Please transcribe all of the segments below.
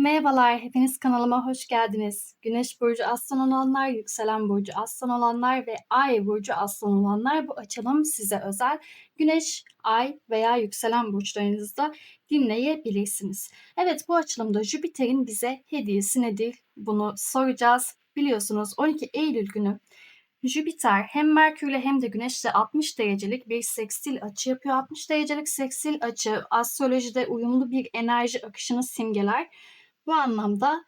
Merhabalar, hepiniz kanalıma hoş geldiniz. Güneş burcu aslan olanlar, yükselen burcu aslan olanlar ve ay burcu aslan olanlar bu açılım size özel. Güneş, ay veya yükselen burçlarınızda dinleyebilirsiniz. Evet bu açılımda Jüpiter'in bize hediyesi nedir? Bunu soracağız. Biliyorsunuz 12 Eylül günü Jüpiter hem Merkürle hem de Güneşle 60 derecelik bir sekstil açı yapıyor. 60 derecelik sekstil açı astrolojide uyumlu bir enerji akışını simgeler. Bu anlamda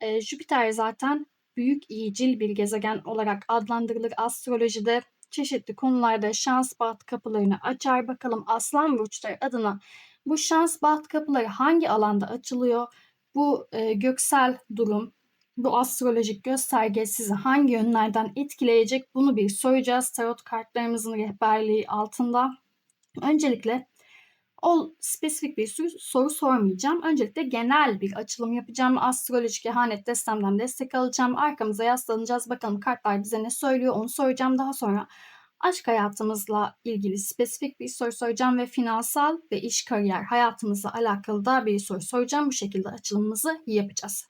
e, Jüpiter zaten büyük iyicil bir gezegen olarak adlandırılır astrolojide. Çeşitli konularda şans baht kapılarını açar. Bakalım Aslan Burçları adına bu şans baht kapıları hangi alanda açılıyor? Bu e, göksel durum, bu astrolojik gösterge sizi hangi yönlerden etkileyecek? Bunu bir soracağız tarot kartlarımızın rehberliği altında. Öncelikle o spesifik bir soru, sormayacağım. Öncelikle genel bir açılım yapacağım. Astrolojik kehanet destemden destek alacağım. Arkamıza yaslanacağız. Bakalım kartlar bize ne söylüyor onu soracağım. Daha sonra aşk hayatımızla ilgili spesifik bir soru soracağım ve finansal ve iş kariyer hayatımızla alakalı da bir soru soracağım. Bu şekilde açılımımızı yapacağız.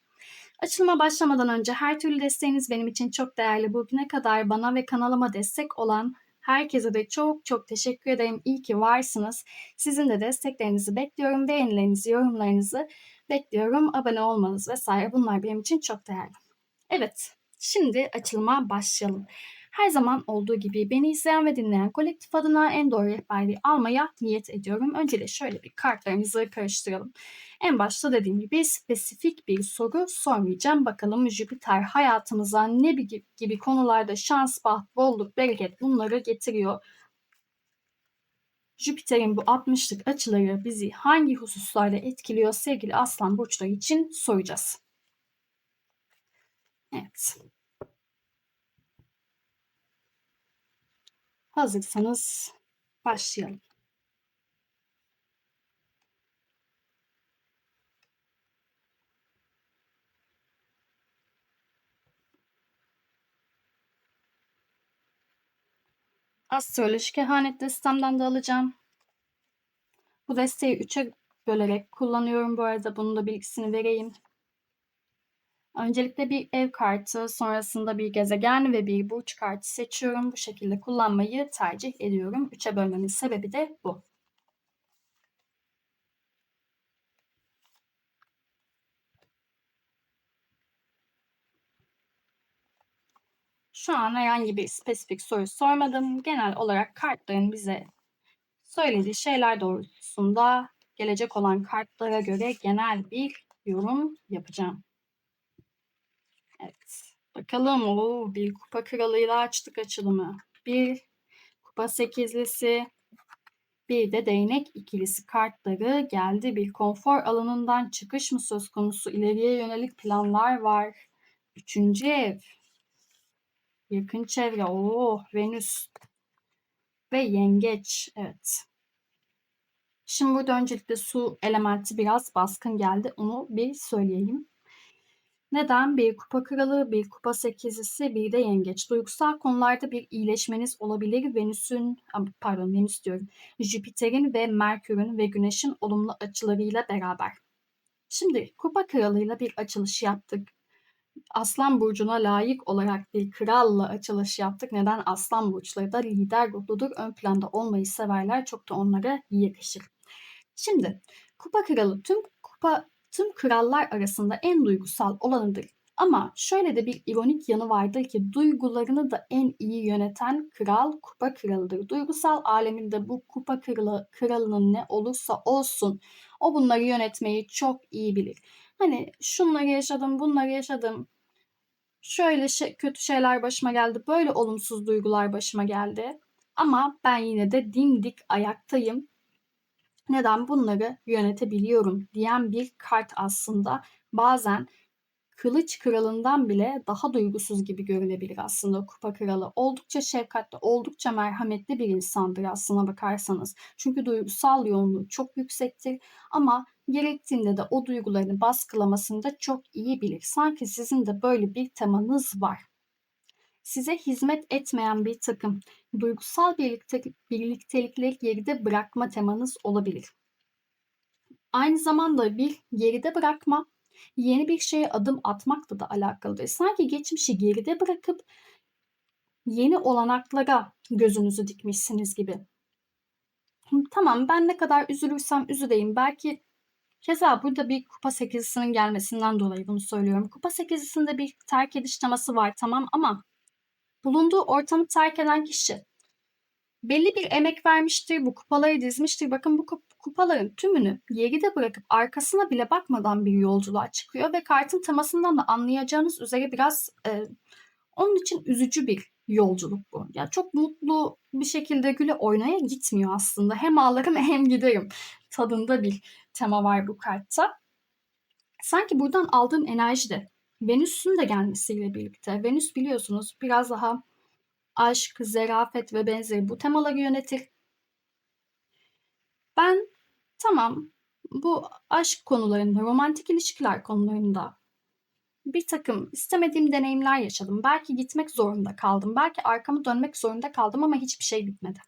Açılıma başlamadan önce her türlü desteğiniz benim için çok değerli. Bugüne kadar bana ve kanalıma destek olan Herkese de çok çok teşekkür ederim. İyi ki varsınız. Sizin de desteklerinizi bekliyorum. Beğenilerinizi, yorumlarınızı bekliyorum. Abone olmanız vesaire bunlar benim için çok değerli. Evet, şimdi açılıma başlayalım. Her zaman olduğu gibi beni izleyen ve dinleyen kolektif adına en doğru rehberliği almaya niyet ediyorum. Öncelikle şöyle bir kartlarımızı karıştıralım. En başta dediğim gibi spesifik bir soru sormayacağım. Bakalım Jüpiter hayatımıza ne gibi konularda şans, baht, bolluk, bereket bunları getiriyor. Jüpiter'in bu 60'lık açıları bizi hangi hususlarda etkiliyor sevgili aslan burçları için soracağız. Evet. Hazırsanız başlayalım. Astrolojik kehanet destemden de alacağım. Bu desteği 3'e bölerek kullanıyorum bu arada. Bunun da bilgisini vereyim. Öncelikle bir ev kartı, sonrasında bir gezegen ve bir burç kartı seçiyorum. Bu şekilde kullanmayı tercih ediyorum. Üçe bölmemin sebebi de bu. Şu an herhangi bir spesifik soru sormadım. Genel olarak kartların bize söylediği şeyler doğrultusunda gelecek olan kartlara göre genel bir yorum yapacağım. Evet. Bakalım. o bir kupa kralıyla açtık açılımı. Bir kupa sekizlisi. Bir de değnek ikilisi kartları geldi. Bir konfor alanından çıkış mı söz konusu? İleriye yönelik planlar var. Üçüncü ev. Yakın çevre. Oo, Venüs. Ve yengeç. Evet. Şimdi burada öncelikle su elementi biraz baskın geldi. Onu bir söyleyeyim. Neden? Bir kupa kralı, bir kupa sekizlisi, bir de yengeç. Duygusal konularda bir iyileşmeniz olabilir. Venüs'ün, pardon Venüs diyorum, Jüpiter'in ve Merkür'ün ve Güneş'in olumlu açılarıyla beraber. Şimdi kupa kralıyla bir açılış yaptık. Aslan burcuna layık olarak bir kralla açılış yaptık. Neden? Aslan burçları da lider ruhludur. Ön planda olmayı severler. Çok da onlara yakışır. Şimdi kupa kralı tüm kupa tüm krallar arasında en duygusal olanıdır. Ama şöyle de bir ironik yanı vardır ki duygularını da en iyi yöneten kral kupa kralıdır. Duygusal aleminde bu kupa kralı, kralının ne olursa olsun o bunları yönetmeyi çok iyi bilir. Hani şunları yaşadım, bunları yaşadım. Şöyle şey, kötü şeyler başıma geldi, böyle olumsuz duygular başıma geldi. Ama ben yine de dimdik ayaktayım neden bunları yönetebiliyorum diyen bir kart aslında bazen Kılıç Kralı'ndan bile daha duygusuz gibi görünebilir aslında Kupa Kralı. Oldukça şefkatli, oldukça merhametli bir insandır aslına bakarsanız. Çünkü duygusal yoğunluğu çok yüksektir ama gerektiğinde de o duygularını baskılamasını da çok iyi bilir. Sanki sizin de böyle bir temanız var size hizmet etmeyen bir takım duygusal birlikte, birliktelikleri geride bırakma temanız olabilir. Aynı zamanda bir geride bırakma Yeni bir şeye adım atmakla da alakalıdır. Sanki geçmişi geride bırakıp yeni olanaklara gözünüzü dikmişsiniz gibi. Tamam, ben ne kadar üzülürsem üzüleyim belki keza burada bir kupa sekilisinin gelmesinden dolayı bunu söylüyorum. Kupa sekilisinde bir terk ediş teması var tamam ama bulunduğu ortamı terk eden kişi belli bir emek vermiştir, bu kupaları dizmiştir. Bakın bu kupaların tümünü geride bırakıp arkasına bile bakmadan bir yolculuğa çıkıyor ve kartın temasından da anlayacağınız üzere biraz e, onun için üzücü bir yolculuk bu. Ya çok mutlu bir şekilde güle oynaya gitmiyor aslında. Hem ağlarım hem giderim tadında bir tema var bu kartta. Sanki buradan aldığım enerji de Venüs'ün de gelmesiyle birlikte. Venüs biliyorsunuz biraz daha aşk, zerafet ve benzeri bu temaları yönetir. Ben tamam bu aşk konularında, romantik ilişkiler konularında bir takım istemediğim deneyimler yaşadım. Belki gitmek zorunda kaldım. Belki arkamı dönmek zorunda kaldım ama hiçbir şey bitmedi.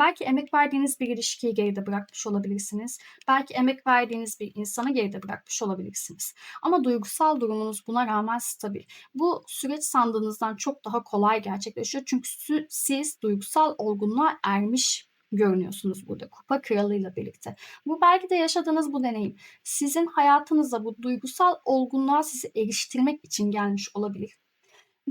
Belki emek verdiğiniz bir ilişkiyi geride bırakmış olabilirsiniz. Belki emek verdiğiniz bir insanı geride bırakmış olabilirsiniz. Ama duygusal durumunuz buna rağmen stabil. Bu süreç sandığınızdan çok daha kolay gerçekleşiyor. Çünkü siz duygusal olgunluğa ermiş görünüyorsunuz burada kupa kralıyla birlikte. Bu belki de yaşadığınız bu deneyim sizin hayatınıza bu duygusal olgunluğa sizi eriştirmek için gelmiş olabilir.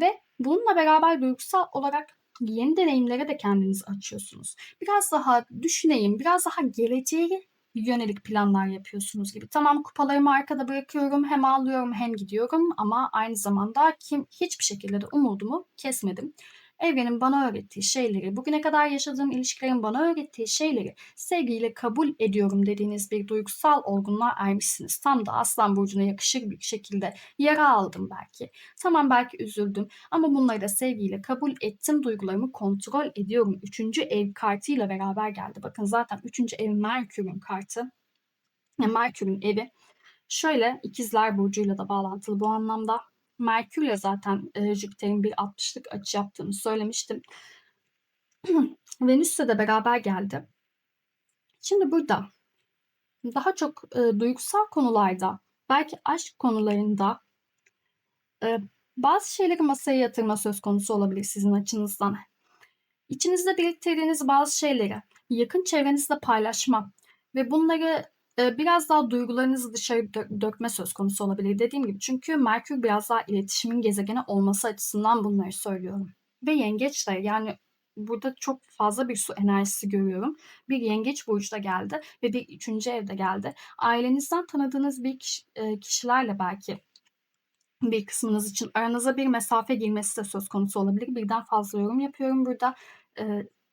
Ve bununla beraber duygusal olarak yeni deneyimlere de kendinizi açıyorsunuz. Biraz daha düşüneyim, biraz daha geleceğe yönelik planlar yapıyorsunuz gibi. Tamam kupalarımı arkada bırakıyorum, hem ağlıyorum hem gidiyorum ama aynı zamanda kim hiçbir şekilde de umudumu kesmedim evrenin bana öğrettiği şeyleri, bugüne kadar yaşadığım ilişkilerin bana öğrettiği şeyleri sevgiyle kabul ediyorum dediğiniz bir duygusal olgunluğa ermişsiniz. Tam da Aslan Burcu'na yakışır bir şekilde yara aldım belki. Tamam belki üzüldüm ama bunları da sevgiyle kabul ettim. Duygularımı kontrol ediyorum. Üçüncü ev kartıyla beraber geldi. Bakın zaten üçüncü ev Merkür'ün kartı. Merkür'ün evi. Şöyle ikizler burcuyla da bağlantılı bu anlamda. Merkür'le zaten e, Jüpiter'in bir 60'lık açı yaptığını söylemiştim. Venüs'le de beraber geldi. Şimdi burada daha çok e, duygusal konularda, belki aşk konularında e, bazı şeyleri masaya yatırma söz konusu olabilir sizin açınızdan. İçinizde biriktirdiğiniz bazı şeyleri yakın çevrenizde paylaşma ve bunları biraz daha duygularınızı dışarı dökme söz konusu olabilir dediğim gibi. Çünkü Merkür biraz daha iletişimin gezegeni olması açısından bunları söylüyorum. Ve yengeç de yani burada çok fazla bir su enerjisi görüyorum. Bir yengeç burcu da geldi ve bir üçüncü evde geldi. Ailenizden tanıdığınız bir kişi, kişilerle belki bir kısmınız için aranıza bir mesafe girmesi de söz konusu olabilir. Birden fazla yorum yapıyorum burada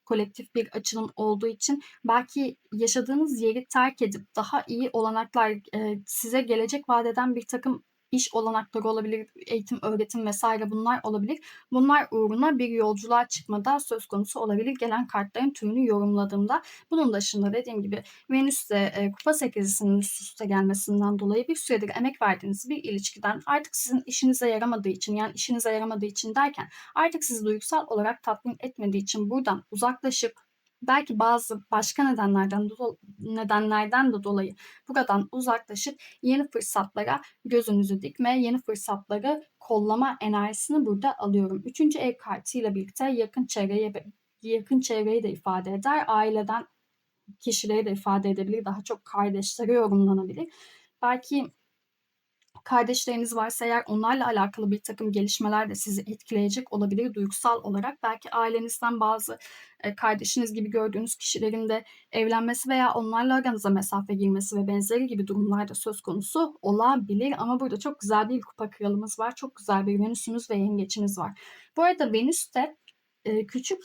kolektif bir açılım olduğu için belki yaşadığınız yeri terk edip daha iyi olanaklar e, size gelecek vadeden bir takım iş olanakları olabilir, eğitim, öğretim vesaire bunlar olabilir. Bunlar uğruna bir yolculuğa çıkmada söz konusu olabilir. Gelen kartların tümünü yorumladığımda. Bunun dışında dediğim gibi Venüs'te e, kupa sekizisinin üst üste gelmesinden dolayı bir süredir emek verdiğiniz bir ilişkiden artık sizin işinize yaramadığı için yani işinize yaramadığı için derken artık sizi duygusal olarak tatmin etmediği için buradan uzaklaşıp belki bazı başka nedenlerden nedenlerden de dolayı buradan uzaklaşıp yeni fırsatlara gözünüzü dikme, yeni fırsatları kollama enerjisini burada alıyorum. Üçüncü ev kartıyla birlikte yakın çevreye yakın çevreyi de ifade eder. Aileden kişileri de ifade edebilir. Daha çok kardeşlere yorumlanabilir. Belki kardeşleriniz varsa eğer onlarla alakalı bir takım gelişmeler de sizi etkileyecek olabilir duygusal olarak. Belki ailenizden bazı e, kardeşiniz gibi gördüğünüz kişilerin de evlenmesi veya onlarla aranıza mesafe girmesi ve benzeri gibi durumlar da söz konusu olabilir. Ama burada çok güzel bir kupa kralımız var. Çok güzel bir Venüs'ümüz ve yengeçimiz var. Bu arada Venüs de e, küçük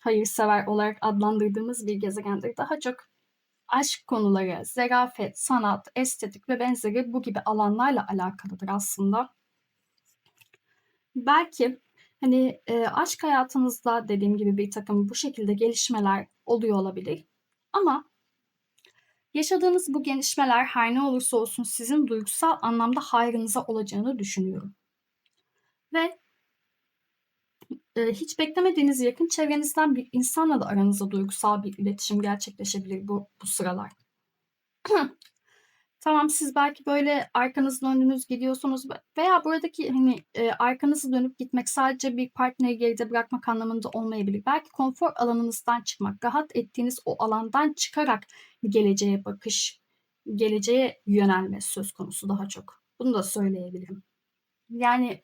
hayırsever olarak adlandırdığımız bir gezegendir. Daha çok aşk konuları, zerafet, sanat, estetik ve benzeri bu gibi alanlarla alakalıdır aslında. Belki hani e, aşk hayatınızda dediğim gibi bir takım bu şekilde gelişmeler oluyor olabilir. Ama yaşadığınız bu gelişmeler her ne olursa olsun sizin duygusal anlamda hayrınıza olacağını düşünüyorum. Ve e, hiç beklemediğiniz yakın çevrenizden bir insanla da aranızda duygusal bir iletişim gerçekleşebilir bu, bu sıralar. Tamam, siz belki böyle arkanızı döndünüz gidiyorsunuz ve veya buradaki, hani, eee, arkanızı dönüp gitmek sadece bir partneri geride bırakmak anlamında olmayabilir. Belki konfor alanınızdan çıkmak, rahat ettiğiniz o alandan çıkarak geleceğe bakış, geleceğe yönelme söz konusu daha çok. Bunu da söyleyebilirim. Yani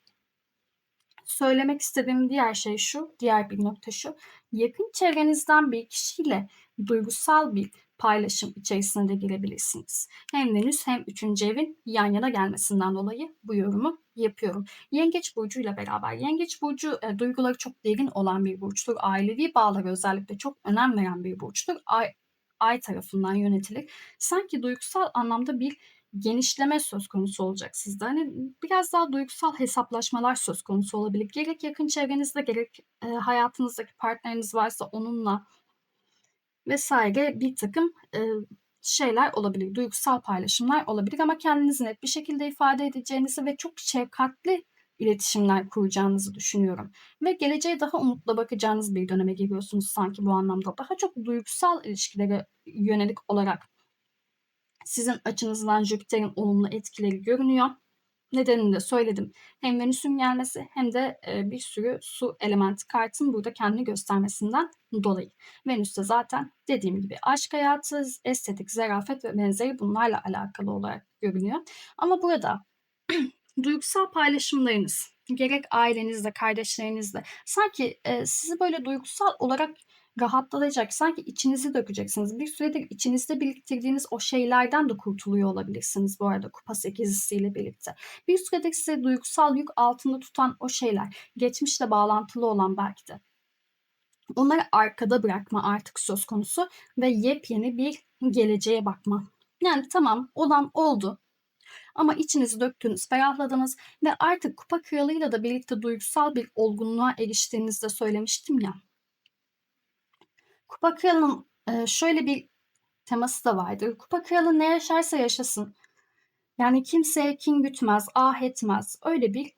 söylemek istediğim diğer şey şu, diğer bir nokta şu: Yakın çevrenizden bir kişiyle duygusal bir paylaşım içerisine de girebilirsiniz. Hem Venüs hem 3. evin yan yana gelmesinden dolayı bu yorumu yapıyorum. Yengeç burcuyla beraber Yengeç burcu, eee, duyguları çok derin olan bir burçtur. Ailevi bağlara özellikle çok önem veren bir burçtur. Ay Ay tarafından yönetilir. Sanki duygusal anlamda bir genişleme söz konusu olacak sizde. Hani, biraz daha duygusal hesaplaşmalar söz konusu olabilir. Gerek yakın çevrenizde gerek, eee, hayatınızdaki partneriniz varsa onunla vs. birtakım, eee, şeyler olabilir, duygusal paylaşımlar olabilir ama kendinizi net bir şekilde ifade edeceğinizi ve çok şefkatli iletişimler kuracağınızı düşünüyorum ve geleceğe daha umutla bakacağınız bir döneme giriyorsunuz sanki bu anlamda. Daha çok duygusal ilişkilere yönelik olarak sizin açınızdan Jüpiter'in olumlu etkileri görünüyor. Nedenini de söyledim. Hem Venüs'ün gelmesi hem de, eee, bir sürü su elementi kartın burada kendini göstermesinden dolayı. Venüs de zaten dediğim gibi aşk hayatı, estetik, zarafet ve benzeri bunlarla alakalı olarak görünüyor. Ama burada duygusal paylaşımlarınız, gerek ailenizle, kardeşlerinizle sanki, eee, sizi böyle duygusal olarak rahatlatacak, sanki içinizi dökeceksiniz. Bir süredir içinizde biriktirdiğiniz o şeylerden de kurtuluyor olabilirsiniz bu arada Kupa sekizlisiyle birlikte. Bir süredir sizi duygusal yük altında tutan o şeyler, geçmişle bağlantılı olan belki de onları arkada bırakma artık söz konusu ve yepyeni bir geleceğe bakma. Yani tamam, olan oldu ama içinizi döktünüz, ferahladınız ve artık Kupa kralıyla da birlikte duygusal bir olgunluğa eriştiğinizi de söylemiştim ya. Kupa kralının, eee, şöyle bir teması da vardır. Kupa kralı ne yaşarsa yaşasın, yani kimseye kin gütmez, ah etmez. Öyle bir,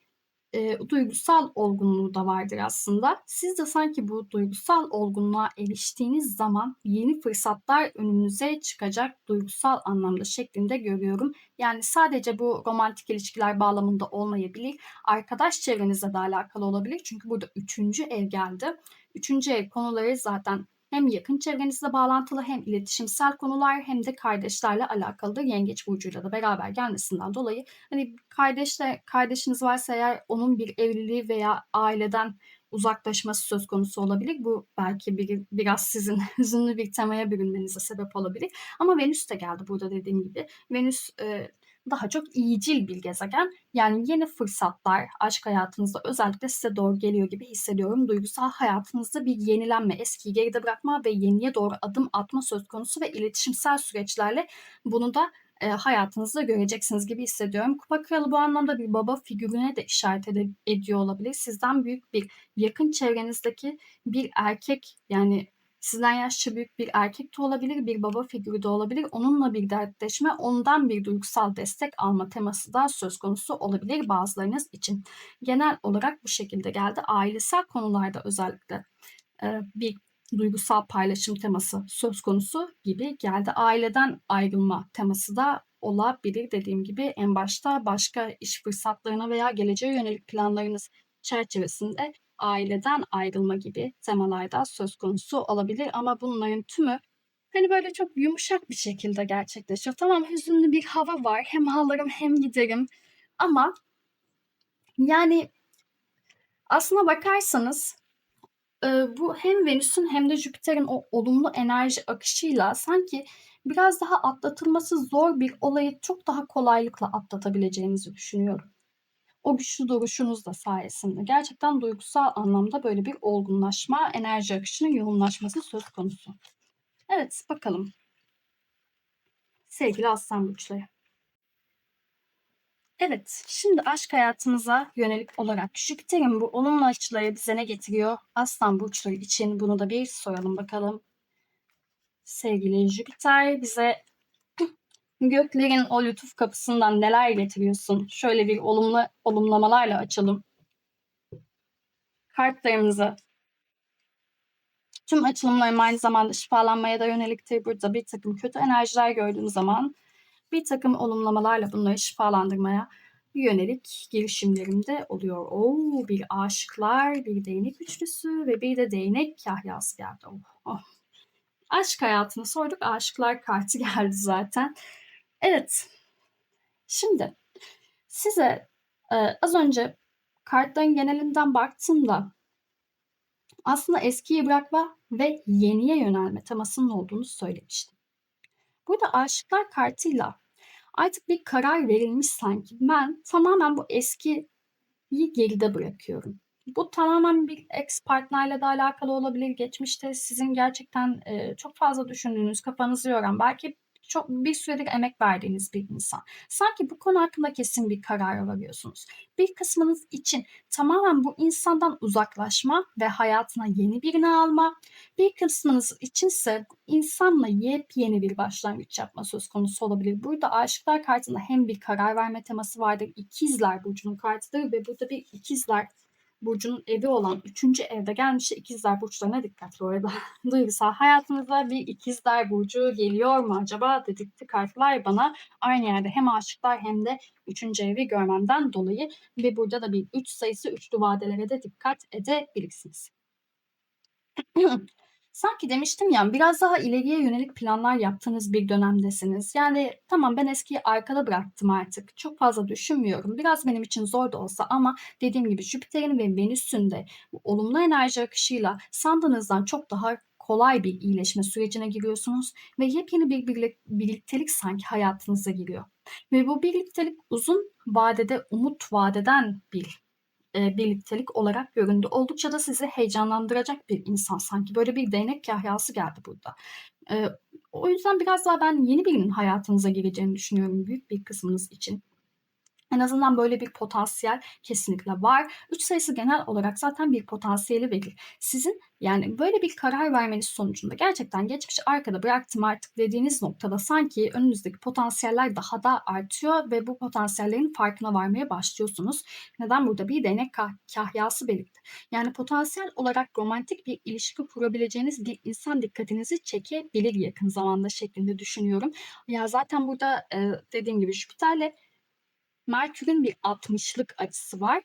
eee, duygusal olgunluğu da vardır aslında. Siz de sanki bu duygusal olgunluğa eriştiğiniz zaman yeni fırsatlar önünüze çıkacak duygusal anlamda şeklinde görüyorum. Yani sadece bu romantik ilişkiler bağlamında olmayabilir. Arkadaş çevrenizle de alakalı olabilir. Çünkü burada 3. ev geldi. 3. ev konuları zaten hem yakın çevrenizle bağlantılı hem iletişimsel konular hem de kardeşlerle alakalıdır. Yengeç burcuyla da beraber gelmesinden dolayı, hani, kardeşle kardeşiniz varsa eğer onun bir evliliği veya aileden uzaklaşması söz konusu olabilir. Bu belki biri biraz sizin hüzünlü bir temaya bürünmenize sebep olabilir ama Venüs de geldi burada dediğim gibi. Venüs, eee, daha çok iyicil bir gezegen. Yani yeni fırsatlar aşk hayatınızda özellikle size doğru geliyor gibi hissediyorum. Duygusal hayatınızda bir yenilenme, eskiyi geride bırakma ve yeniye doğru adım atma söz konusu ve iletişimsel süreçlerle bunu da, eee, hayatınızda göreceksiniz gibi hissediyorum. Kupa kralı bu anlamda bir baba figürüne de işaret ede ediyor olabilir. Sizden büyük bir yakın çevrenizdeki bir erkek, yani sizden yaşça büyük bir erkek de olabilir, bir baba figürü de olabilir. Onunla bir dertleşme, ondan bir duygusal destek alma teması da söz konusu olabilir bazılarınız için. Genel olarak bu şekilde geldi. Ailesel konularda özellikle, eee, bir duygusal paylaşım teması söz konusu gibi geldi. Aileden ayrılma teması da olabilir. Dediğim gibi en başta başka iş fırsatlarına veya geleceğe yönelik planlarınız çerçevesinde aileden ayrılma gibi temalar da söz konusu olabilir ama bunların tümü, hani, böyle çok yumuşak bir şekilde gerçekleşiyor. Tamam, hüzünlü bir hava var. Hem ağlarım hem giderim ama yani aslına bakarsanız, eee, bu hem Venüs'ün hem de Jüpiter'in o olumlu enerji akışıyla sanki biraz daha atlatılması zor bir olayı çok daha kolaylıkla atlatabileceğinizi düşünüyorum. O güçlü duruşunuz da sayesinde. Gerçekten duygusal anlamda böyle bir olgunlaşma, enerji akışının yoğunlaşması söz konusu. Evet, bakalım. Sevgili Aslan burçları. Evet, şimdi aşk hayatınıza yönelik olarak Jüpiter'in bu olumlu açıları bize ne getiriyor? Aslan burçları için bunu da bir soralım bakalım. Sevgili Jüpiter, bize göklerin o lütuf kapısından neler getiriyorsun? Şöyle bir olumlu olumlamalarla açalım. Kartlarımızı. Tüm açılımlarım aynı zamanda şifalanmaya da yöneliktir. Burada birtakım kötü enerjiler gördüğüm zaman bir takım olumlamalarla bunları şifalandırmaya yönelik girişimlerimde oluyor. Oo, bir aşıklar, bir değnek üçlüsü ve bir de değnek kahyası geldi. Oh, oh. Aşk hayatını sorduk. Aşıklar kartı geldi zaten. Evet. Şimdi size e, az önce kartların genelinden baktığımda aslında eskiyi bırakma ve yeniye yönelme temasının olduğunu söylemiştim. Burada aşıklar kartıyla artık bir karar verilmiş sanki. Ben tamamen bu eskiyi geride bırakıyorum. Bu tamamen bir ex partnerle de alakalı olabilir. Geçmişte sizin gerçekten e, çok fazla düşündüğünüz, kafanızı yoran, belki çok bir süredir emek verdiğiniz bir insan. Sanki bu konu hakkında kesin bir karar varıyorsunuz. Bir kısmınız için tamamen bu insandan uzaklaşma ve hayatına yeni birini alma. Bir kısmınız içinse insanla yepyeni bir başlangıç yapma söz konusu olabilir. Burada aşıklar kartında hem bir karar verme teması vardır. İkizler burcunun kartıdır ve burada bir ikizler burcunun evi olan 3. evde gelmiş ikizler burçlarına dikkat bu arada. Duygusal hayatınıza bir ikizler burcu geliyor mu acaba dedikti kartlar bana. Aynı yerde hem aşıklar hem de 3. evi görmemden dolayı ve burada da bir 3 sayısı üçlü vadelere de dikkat edebilirsiniz. Sanki demiştim ya biraz daha ileriye yönelik planlar yaptığınız bir dönemdesiniz. Yani tamam ben eskiyi arkada bıraktım artık. Çok fazla düşünmüyorum. Biraz benim için zor da olsa ama dediğim gibi Jüpiter'in ve Venüs'ün de olumlu enerji akışıyla sandığınızdan çok daha kolay bir iyileşme sürecine giriyorsunuz ve yepyeni bir birliktelik sanki hayatınıza giriyor. Ve bu birliktelik uzun vadede umut vadeden bir e, birliktelik olarak göründü. Oldukça da sizi heyecanlandıracak bir insan sanki. Böyle bir değnek kahyası geldi burada. E, o yüzden biraz daha ben yeni birinin hayatınıza gireceğini düşünüyorum büyük bir kısmınız için. En azından böyle bir potansiyel kesinlikle var. 3 sayısı genel olarak zaten bir potansiyeli verir. Sizin yani böyle bir karar vermeniz sonucunda gerçekten geçmiş arkada bıraktım artık dediğiniz noktada sanki önünüzdeki potansiyeller daha da artıyor ve bu potansiyellerin farkına varmaya başlıyorsunuz. Neden burada bir değnek kah kahyası belirtti. Yani potansiyel olarak romantik bir ilişki kurabileceğiniz bir insan dikkatinizi çekebilir yakın zamanda şeklinde düşünüyorum. Ya zaten burada e, dediğim gibi Jüpiter'le Merkür'ün bir 60'lık açısı var.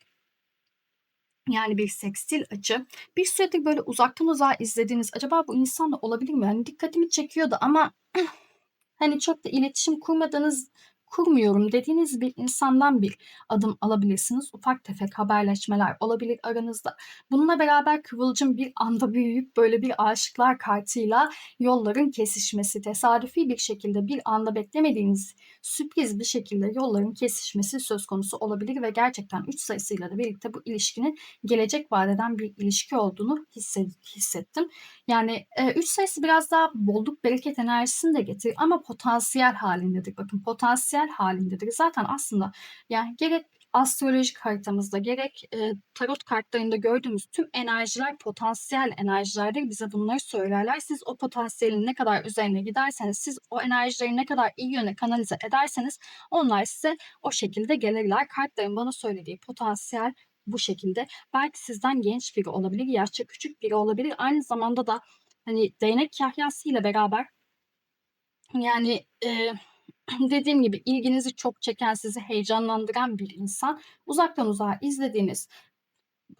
Yani bir sekstil açı. Bir süredir böyle uzaktan uzağa izlediğiniz acaba bu insanla olabilir mi? Yani dikkatimi çekiyordu ama hani çok da iletişim kurmadığınız kurmuyorum dediğiniz bir insandan bir adım alabilirsiniz. Ufak tefek haberleşmeler olabilir aranızda. Bununla beraber kıvılcım bir anda büyüyüp böyle bir aşıklar kartıyla yolların kesişmesi, tesadüfi bir şekilde bir anda beklemediğiniz sürpriz bir şekilde yolların kesişmesi söz konusu olabilir ve gerçekten 3 sayısıyla da birlikte bu ilişkinin gelecek vadeden bir ilişki olduğunu hissettim. Yani 3 e, sayısı biraz daha bolluk bereket enerjisini de getirir ama potansiyel halindedir. Bakın potansiyel halindedir. Zaten aslında yani gerek astrolojik haritamızda gerek e, tarot kartlarında gördüğümüz tüm enerjiler potansiyel enerjilerdir. Bize bunları söylerler. Siz o potansiyelin ne kadar üzerine giderseniz, siz o enerjileri ne kadar iyi yöne kanalize ederseniz onlar size o şekilde gelirler. Kartların bana söylediği potansiyel bu şekilde. Belki sizden genç biri olabilir, yaşça küçük biri olabilir. Aynı zamanda da hani değnek kahyası ile beraber yani e, dediğim gibi ilginizi çok çeken, sizi heyecanlandıran bir insan. Uzaktan uzağa izlediğiniz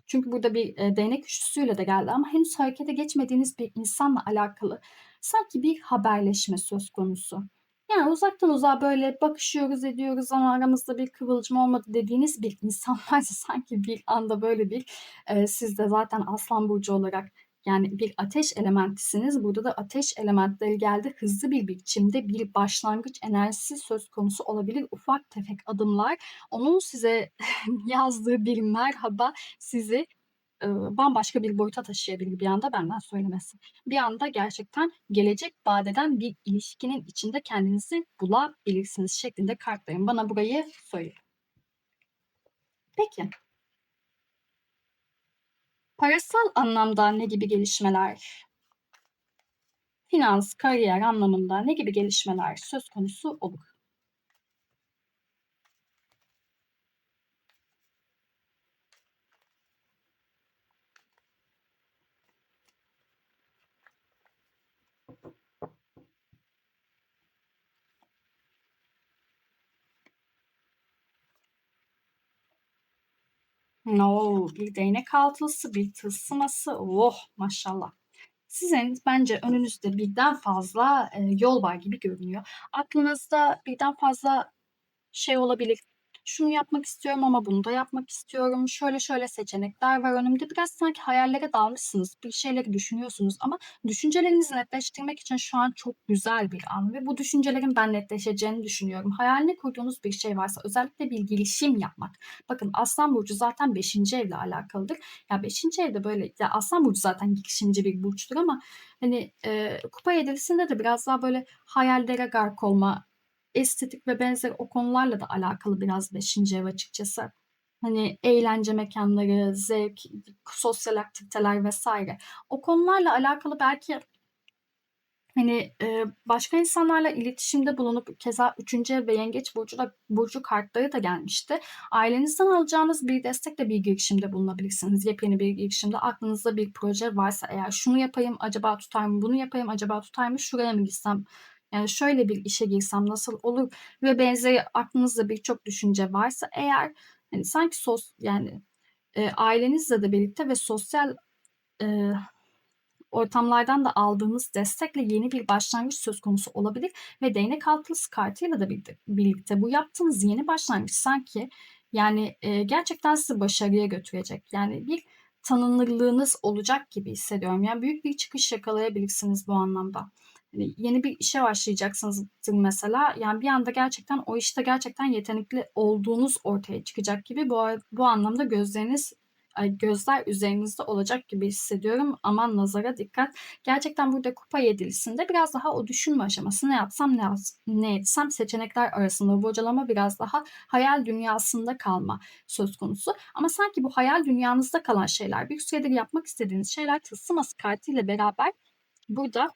çünkü burada bir e, değnek üçlüsüyle de geldi ama henüz harekete geçmediğiniz bir insanla alakalı sanki bir haberleşme söz konusu. Yani uzaktan uzağa böyle bakışıyoruz ediyoruz ama aramızda bir kıvılcım olmadı dediğiniz bir insan varsa sanki bir anda böyle bir e, siz de zaten Aslan Burcu olarak yani bir ateş elementisiniz. Burada da ateş elementleri geldi. Hızlı bir biçimde bir başlangıç enerjisi söz konusu olabilir. Ufak tefek adımlar. Onun size yazdığı bir merhaba sizi bambaşka bir boyuta taşıyabilir bir anda benden söylemesi. Bir anda gerçekten gelecek vadeden bir ilişkinin içinde kendinizi bulabilirsiniz şeklinde kartlarım bana burayı söylüyor. Peki. Parasal anlamda ne gibi gelişmeler? Finans, kariyer anlamında ne gibi gelişmeler söz konusu olur? No, bir değnek altılısı, bir tılsıması. Oh maşallah. Sizin bence önünüzde birden fazla, eee, yol var gibi görünüyor. Aklınızda birden fazla şey olabilir. Şunu yapmak istiyorum ama bunu da yapmak istiyorum. Şöyle şöyle seçenekler var önümde. Biraz sanki hayallere dalmışsınız. Bir şeyleri düşünüyorsunuz ama düşüncelerinizi netleştirmek için şu an çok güzel bir an ve bu düşüncelerin ben netleşeceğini düşünüyorum. Hayalini kurduğunuz bir şey varsa özellikle bir girişim yapmak. Bakın Aslan burcu zaten 5. evle alakalıdır. Ya 5. evde böyle ya Aslan burcu zaten girişimci bir burçtur ama hani eee, kupa yedilisinde de biraz daha böyle hayallere gark olma, estetik ve benzeri o konularla da alakalı biraz 5. ev açıkçası. Hani eğlence mekânları, zevk, sosyal aktiviteler vs. O konularla alakalı belki hani, eee, başka insanlarla iletişimde bulunup keza 3. ev ve Yengeç burcu da burcu kartları da gelmişti. Ailenizden alacağınız bir destekle bir girişimde bulunabilirsiniz. Yepyeni bir girişimde aklınızda bir proje varsa eğer şunu yapayım acaba tutar mı, bunu yapayım acaba tutar mı, şuraya mı gitsem, yani şöyle bir işe girsem nasıl olur ve benzeri aklınızda birçok düşünce varsa eğer hani sanki sos yani, eee, ailenizle de birlikte ve sosyal, eee, ortamlardan da aldığınız destekle yeni bir başlangıç söz konusu olabilir ve değnek altılısı kartıyla da birlikte bu yaptığınız yeni başlangıç sanki yani, eee, gerçekten sizi başarıya götürecek. Yani bir tanınırlığınız olacak gibi hissediyorum. Yani büyük bir çıkış yakalayabilirsiniz bu anlamda. Hani yeni bir işe başlayacaksınızdır mesela. Yani bir anda gerçekten o işte gerçekten yetenekli olduğunuz ortaya çıkacak gibi bu bu anlamda gözleriniz gözler üzerinizde olacak gibi hissediyorum. Aman nazara dikkat. Gerçekten burada kupa yedilisinde biraz daha o düşünme aşaması. Ne yapsam ne ne etsem seçenekler arasında bocalama biraz daha hayal dünyasında kalma söz konusu. Ama sanki bu hayal dünyanızda kalan şeyler, bir süredir yapmak istediğiniz şeyler tılsım ası kartıyla beraber burada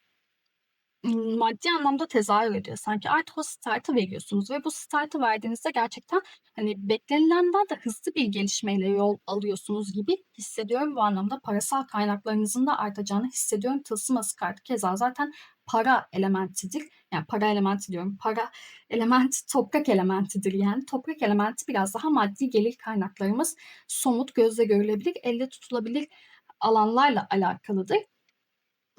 maddi anlamda tezahür ediyor sanki. Artık o start'ı veriyorsunuz ve bu start'ı verdiğinizde gerçekten, hani, beklenilenden de hızlı bir gelişmeyle yol alıyorsunuz gibi hissediyorum. Bu anlamda parasal kaynaklarınızın da artacağını hissediyorum. Tılsım ası kartı keza zaten para elementidir. Yani para elementi diyorum, para elementi toprak elementidir yani. Toprak elementi biraz daha maddi gelir kaynaklarımız somut, gözle görülebilir, elle tutulabilir alanlarla alakalıdır.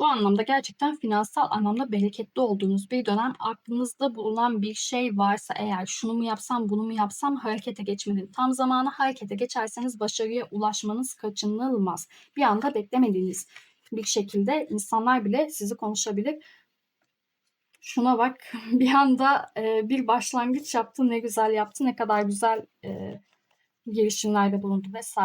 Bu anlamda gerçekten finansal anlamda bereketli olduğunuz bir dönem. Aklınızda bulunan bir şey varsa eğer şunu mu yapsam, bunu mu yapsam harekete geçmenin tam zamanı. Harekete geçerseniz başarıya ulaşmanız kaçınılmaz. Bir anda beklemediğiniz bir şekilde insanlar bile sizi konuşabilir. Şuna bak bir anda, eee, bir başlangıç yaptı, ne güzel yaptı, ne kadar güzel, eee, girişimlerde bulundu vs.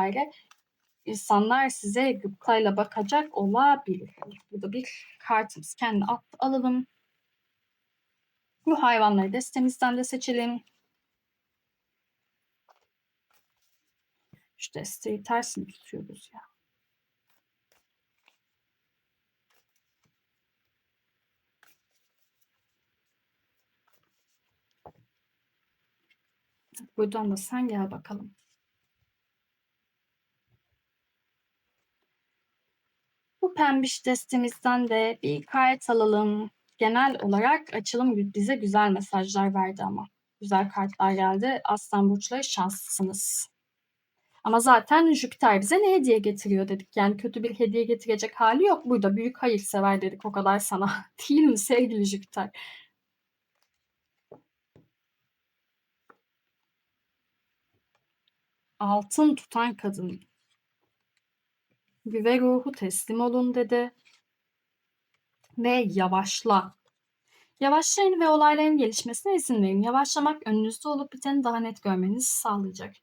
İnsanlar size gıptayla bakacak olabilir. Burada bir kartımız. Kendi alalım. Bu hayvanları destemizden de seçelim. Şu desteği ters mi tutuyoruz ya? Buradan da sen gel bakalım. Pembiş destemizden de bir kart alalım. Genel olarak açılım bize güzel mesajlar verdi ama. Güzel kartlar geldi. Aslan burçları şanslısınız. Ama zaten Jüpiter bize ne hediye getiriyor dedik. Yani kötü bir hediye getirecek hali yok. Burada büyük hayırsever dedik o kadar sana. Değil mi sevgili Jüpiter? Altın tutan kadın. Güve ruhu teslim olun dedi. Ve yavaşla. Yavaşlayın ve olayların gelişmesine izin verin. Yavaşlamak önünüzde olup biteni daha net görmenizi sağlayacak.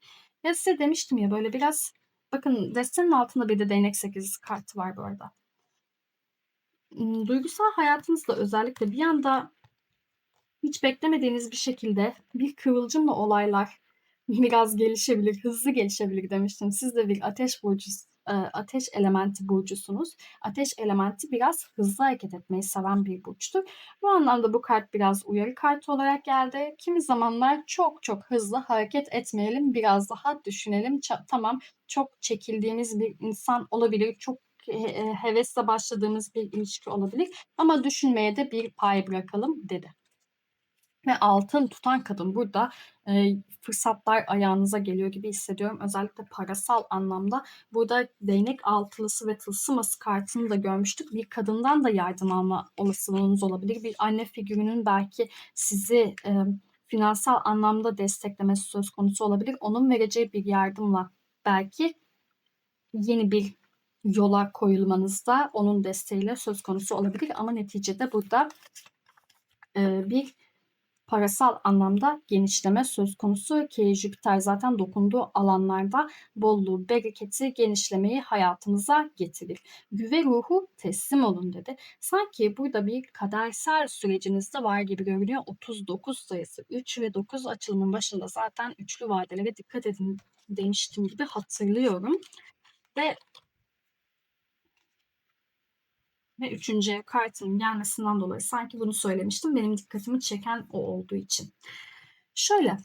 Ya size demiştim ya böyle biraz bakın destenin altında bir de değnek 8 kartı var bu arada. Duygusal hayatınızda özellikle bir anda hiç beklemediğiniz bir şekilde bir kıvılcımla olaylar biraz gelişebilir, hızlı gelişebilir demiştim. Siz de bir ateş burcu ateş elementi burcusunuz. Ateş elementi biraz hızlı hareket etmeyi seven bir burçtur. Bu anlamda bu kart biraz uyarı kartı olarak geldi. Kimi zamanlar çok çok hızlı hareket etmeyelim, biraz daha düşünelim. Ç- tamam, çok çekildiğimiz bir insan olabilir, çok hevesle başladığımız bir ilişki olabilir ama düşünmeye de bir pay bırakalım dedi. Ve altın tutan kadın burada, eee, fırsatlar ayağınıza geliyor gibi hissediyorum. Özellikle parasal anlamda. Burada değnek altılısı ve tılsım ası kartını da görmüştük. Bir kadından da yardım alma olasılığınız olabilir. Bir anne figürünün belki sizi, emm, finansal anlamda desteklemesi söz konusu olabilir. Onun vereceği bir yardımla belki yeni bir yola koyulmanız da onun desteğiyle söz konusu olabilir ama neticede burada, eee, bir parasal anlamda genişleme söz konusu ki Jüpiter zaten dokunduğu alanlarda bolluğu, bereketi, genişlemeyi hayatınıza getirir. Güve ruhu teslim olun dedi. Sanki burada bir kadersel süreciniz de var gibi görünüyor. 39 sayısı 3 ve 9 açılımın başında zaten üçlü vadelere dikkat edin demiştim gibi hatırlıyorum. Ve ve 3. ev kartının gelmesinden dolayı sanki bunu söylemiştim. Benim dikkatimi çeken o olduğu için. Şöyle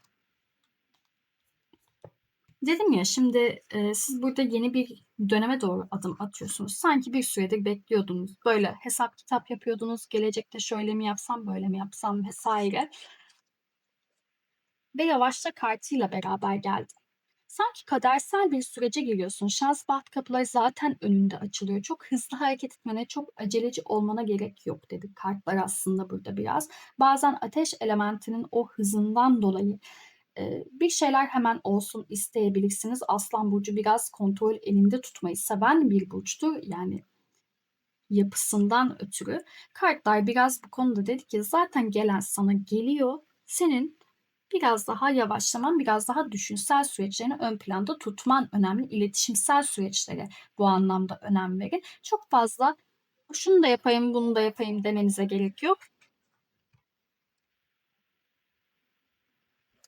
dedim ya şimdi, eee, siz burada yeni bir döneme doğru adım atıyorsunuz. Sanki bir süredir bekliyordunuz. Böyle hesap kitap yapıyordunuz. Gelecekte şöyle mi yapsam, böyle mi yapsam vs. Ve yavaşla kartıyla beraber geldi. Sanki kadersel bir sürece giriyorsun. Şans, baht kapıları zaten önünde açılıyor. Çok hızlı hareket etmene, çok aceleci olmana gerek yok dedi kartlar aslında burada biraz. Bazen ateş elementinin o hızından dolayı, eee, bir şeyler hemen olsun isteyebilirsiniz. Aslan burcu biraz kontrol elinde tutmayı seven bir burçtur. Yani yapısından ötürü. Kartlar biraz bu konuda dedi ki zaten gelen sana geliyor. Senin biraz daha yavaşlaman, biraz daha düşünsel süreçlerini ön planda tutman önemli. İletişimsel süreçlere bu anlamda önem verin. Çok fazla şunu da yapayım, bunu da yapayım demenize gerek yok.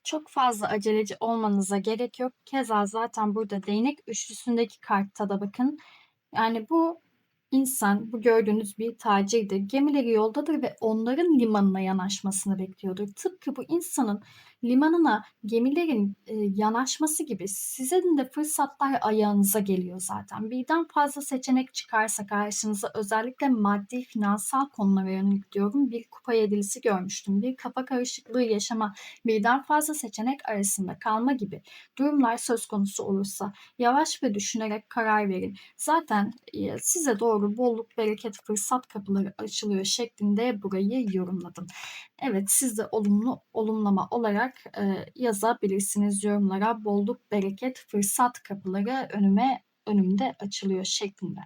Çok fazla aceleci olmanıza gerek yok. Keza zaten burada değnek üçlüsündeki kartta da bakın. Yani bu insan, bu gördüğünüz bir tacirdir. Gemileri yoldadır ve onların limanına yanaşmasını bekliyordur. Tıpkı bu insanın limanına gemilerin, eee, yanaşması gibi sizin de fırsatlar ayağınıza geliyor zaten. Birden fazla seçenek çıkarsa karşınıza özellikle maddi, finansal konulara yönelik diyorum, bir kupa yedilisi görmüştüm. Bir kafa karışıklığı yaşama, birden fazla seçenek arasında kalma gibi durumlar söz konusu olursa yavaş ve düşünerek karar verin. Zaten, eee, size doğru bolluk, bereket, fırsat kapıları açılıyor şeklinde burayı yorumladım. Evet, siz de olumlu olumlama olarak, eee, yazabilirsiniz yorumlara. Bolluk, bereket, fırsat kapıları önüme önümde açılıyor şeklinde.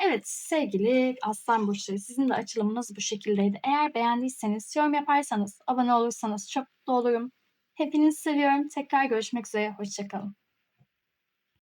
Evet, sevgili Aslan burçları sizin de açılımınız bu şekildeydi. Eğer beğendiyseniz, yorum yaparsanız, abone olursanız çok mutlu olurum. Hepinizi seviyorum. Tekrar görüşmek üzere, hoşça kalın.